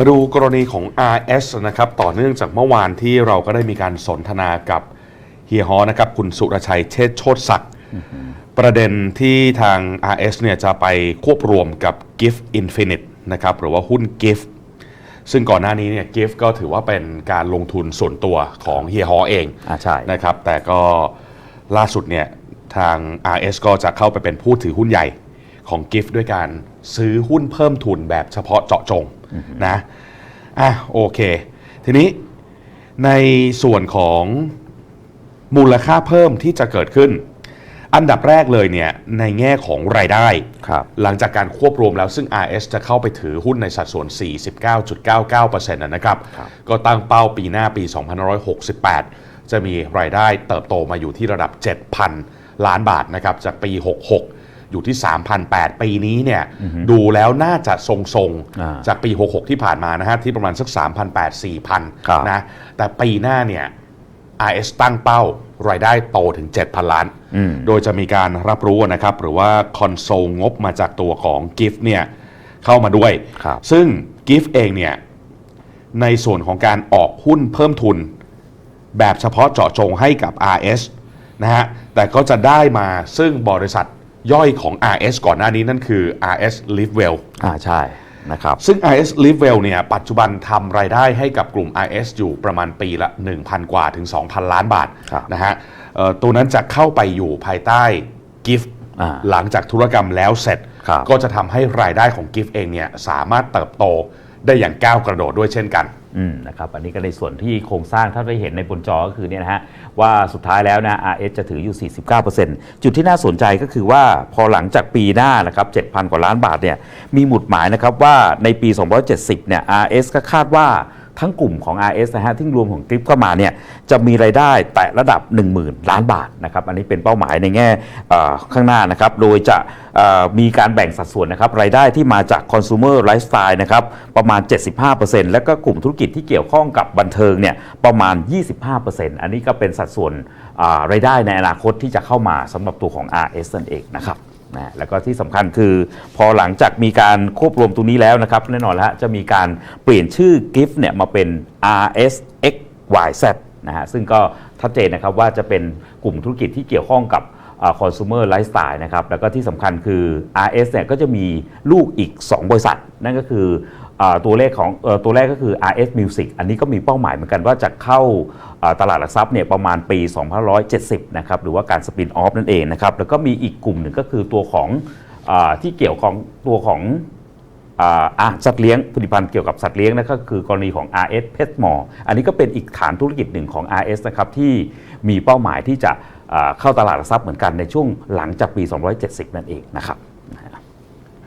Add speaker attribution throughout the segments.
Speaker 1: มาดูกรณีของ RS นะครับต่อเนื่องจากเมื่อวานที่เราก็ได้มีการสนทนากับเฮียฮอนะครับคุณสุรชัยเชษฐ์โชติศักดิ์ประเด็นที่ทาง RS เนี่ยจะไปควบรวมกับ Gift Infinite นะครับหรือว่าหุ้น Gift ซึ่งก่อนหน้านี้เนี่ย Gift ก็ถือว่าเป็นการลงทุนส่วนตัวของเฮียฮอเอง
Speaker 2: อ่าใช่
Speaker 1: นะครับแต่ก็ล่าสุดเนี่ยทาง RS ก็จะเข้าไปเป็นผู้ถือหุ้นใหญ่ ของ Gift ด้วยการซื้อหุ้นเพิ่มทุนแบบเฉพาะเจาะจงนะอะโอเค ทีนี้ในส่วนของมูลค่าเพิ่มที่จะเกิดขึ้น อันดับแรกเลยเนี่ยในแง่ของรายได้
Speaker 2: ครับ
Speaker 1: หลังจากการควบรวมแล้วซึ่ง RS จะเข้าไปถือหุ้นในสัดส่วน 49.99%นะนะครับ
Speaker 2: ครับ
Speaker 1: ก็ตั้งเป้าปีหน้าปี 2568 จะมีรายได้เติบโตมาอยู่ที่ระดับ 7,000 ล้านบาทนะครับจากปี 66 อยู่ที่ 3,008 ปีนี้เนี่ยดูแล้วน่าจะทรง
Speaker 2: อ่า
Speaker 1: ๆจากปี 66 ที่ผ่านมานะฮะที่ประมาณสัก3,800
Speaker 2: ครับ
Speaker 1: 4,000นะแต่ปีหน้าเนี่ย RS ตั้งเป้ารายได้โตถึง 7,000 ล้าน
Speaker 2: อืม
Speaker 1: โดยจะมีการรับรู้นะครับ หรือว่าคอนโซลงบมาจากตัวของ Gift เนี่ยเข้ามาด้วย
Speaker 2: ครับ
Speaker 1: ซึ่ง Gift เองเนี่ยในส่วนของการออกหุ้นเพิ่มทุน แบบเฉพาะเจาะจงให้กับ RS นะฮะ แต่ก็จะได้มาซึ่งบริษัท ย่อยของ RS ก่อนหน้านี้นั่นคือ RS Livewell
Speaker 2: อ่าใช่นะครับ
Speaker 1: ซึ่ง RS Livewell เนี่ยปัจจุบันทำรายได้ให้กับกลุ่ม RS อยู่ประมาณปีละ 1,000 กว่าถึง 2,000 ล้านบาท
Speaker 2: ครับ
Speaker 1: นะฮะเอ่อตัวนั้นจะเข้าไปอยู่ภายใต้ Gift
Speaker 2: อ่า
Speaker 1: หลังจากธุรกรรมแล้วเสร็จ
Speaker 2: ครับ
Speaker 1: ก็จะทำให้รายได้ของ Gift เองเนี่ยสามารถเติบโต ได้อย่างก้าวกระโดดด้วยเช่นกัน
Speaker 2: อืมนะครับอันนี้ก็ในส่วนที่โครงสร้างถ้าได้เห็นในบนจอก็คือเนี่ยนะฮะว่าสุดท้ายแล้วนะ RS จะถืออยู่ 49%จุดที่น่าสนใจก็คือว่าพอหลังจากปีหน้านะครับ7,000 กว่าล้านบาทเนี่ยมีหมุดหมายนะครับว่าในปี 270 เนี่ย RS ก็คาดว่า ทั้งกลุ่มของ RS นะฮะที่รวมของกริปเข้ามาเนี่ยจะมีรายได้แตะระดับ 10,000 ล้านบาทนะครับอันนี้เป็นเป้าหมายในแง่ข้างหน้านะครับโดยจะมีการแบ่งสัดส่วนนะครับรายได้ที่มาจาก consumer lifestyle นะครับประมาณ 75%แล้วก็กลุ่มธุรกิจที่เกี่ยวข้องกับบันเทิงเนี่ยประมาณ 25%อันนี้ก็เป็นสัดส่วนรายได้ในอนาคตที่จะเข้ามาสำหรับตัวของ RS นั่นเองนะครับ นะแล้วก็ที่สำคัญคือ พอหลังจากมีการควบรวมตรงนี้แล้วนะครับแน่นอนแล้วจะมีการเปลี่ยนชื่อ GIFT เนี่ยมาเป็น RSXYZ นะฮะซึ่งก็ชัดเจนนะครับว่าจะเป็นกลุ่มธุรกิจที่เกี่ยวข้องกับคอน sumer lifestyle นะครับแล้วก็ที่สำคัญคือ RS เนี่ยก็จะมีลูกอีก 2 บริษัท นั่นก็คือ ตัวเลขของตัวแรกก็คือ RS Music อันนี้ก็มีเป้าหมายเหมือนกันว่าจะเข้าตลาดหลักทรัพย์เนี่ยประมาณปี 2570 นะครับหรือว่าการสปินออฟนั่นเองนะครับแล้วก็มีอีกกลุ่มหนึ่งก็คือตัวของอที่เกี่ยวของตัวของอาสัตว์เลี้ยงผลิตภัณฑ์เกี่ยวกับสัตว์เลี้ยงนะก็คือกรณีของ RS Pet m o r e อันนี้ก็เป็นอีกฐานธุรกิจหนึ่งของ RS นะครับที่มีเป้าหมายที่จะเข้าตลาดหลักทรัพย์เหมือนกันในช่วงหลังจากปี 270 นั่นเองนะครับ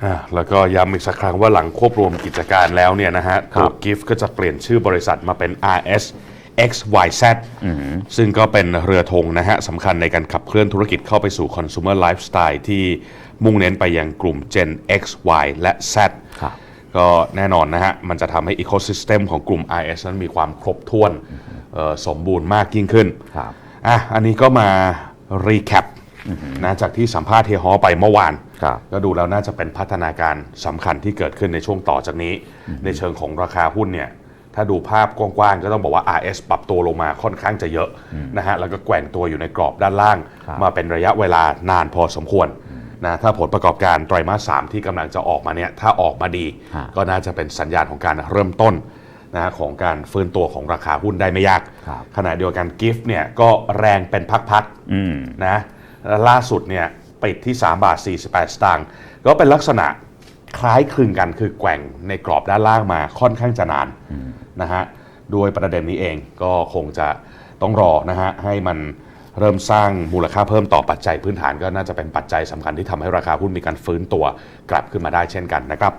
Speaker 1: อ่าแล้วก็ย้ำอีกสักครั้งว่าหลังควบรวมกิจการแล้วเนี่ยนะฮะ
Speaker 2: ครั
Speaker 1: ตัว
Speaker 2: บ
Speaker 1: Gift ก็จะเปลี่ยนชื่อบริษัทมาเป็น RS XYZ ซึ่งก็เป็นเรือธงนะฮะสำคัญในการขับเคลื่อนธุรกิจเข้าไปสู่ consumer lifestyle ที่มุ่งเน้นไปยังกลุ่ม Gen X Y และ Z
Speaker 2: ครับ
Speaker 1: ก็แน่นอนนะฮะ มันจะทำให้ ecosystem ของกลุ่ม IS นั้นมีความครบถ้วนเอ่อสมบูรณ์มากยิ่งขึ้น
Speaker 2: ครับ
Speaker 1: อะอันนี้ก็มา recap นะจากที่สัมภาษณ์เฮียฮอไปเมื่อวาน
Speaker 2: ครับ
Speaker 1: ก็ดูแล้วน่าจะเป็นพัฒนาการสำคัญที่เกิดขึ้นในช่วงต่อจากนี้ ในเชิงของราคาหุ้นเนี่ยถ้าดูภาพกว้างๆ ก็ต้องบอกว่า RS ปรับตัวลงมาค่อนข้างจะเยอะนะฮะแล้วก็แกว่งตัวอยู่ในกรอบด้านล่าง
Speaker 2: ครับ
Speaker 1: มาเป็นระยะเวลานานพอสมควรนะถ้าผลประกอบการไตรมาสสามที่กำลังจะออกมาเนี่ยถ้าออกมาดี
Speaker 2: ฮะ
Speaker 1: ก็น่าจะเป็นสัญญาณของการเริ่มต้นนะฮะของการฟื้นตัวของราคาหุ้นได้ไม่ยาก
Speaker 2: ครับ
Speaker 1: ขณะเดียวกันกิฟต์เนี่ยก็แรงเป็นพัก
Speaker 2: อืม
Speaker 1: ๆนะแล้วล่าสุดเนี่ยปิดที่ 3 บาท 48 สตางค์ก็เป็นลักษณะคล้ายคลึงกันคือแกว่งในกรอบด้านล่างมาค่อนข้างจะนานนะฮะด้วยประเด็นนี้เองก็คงจะต้องรอนะฮะให้มันเริ่มสร้างมูลค่าเพิ่มต่อปัจจัยพื้นฐานก็น่าจะเป็นปัจจัยสำคัญที่ทำให้ราคาหุ้นมีการฟื้นตัวกลับขึ้นมาได้เช่นกันนะครับ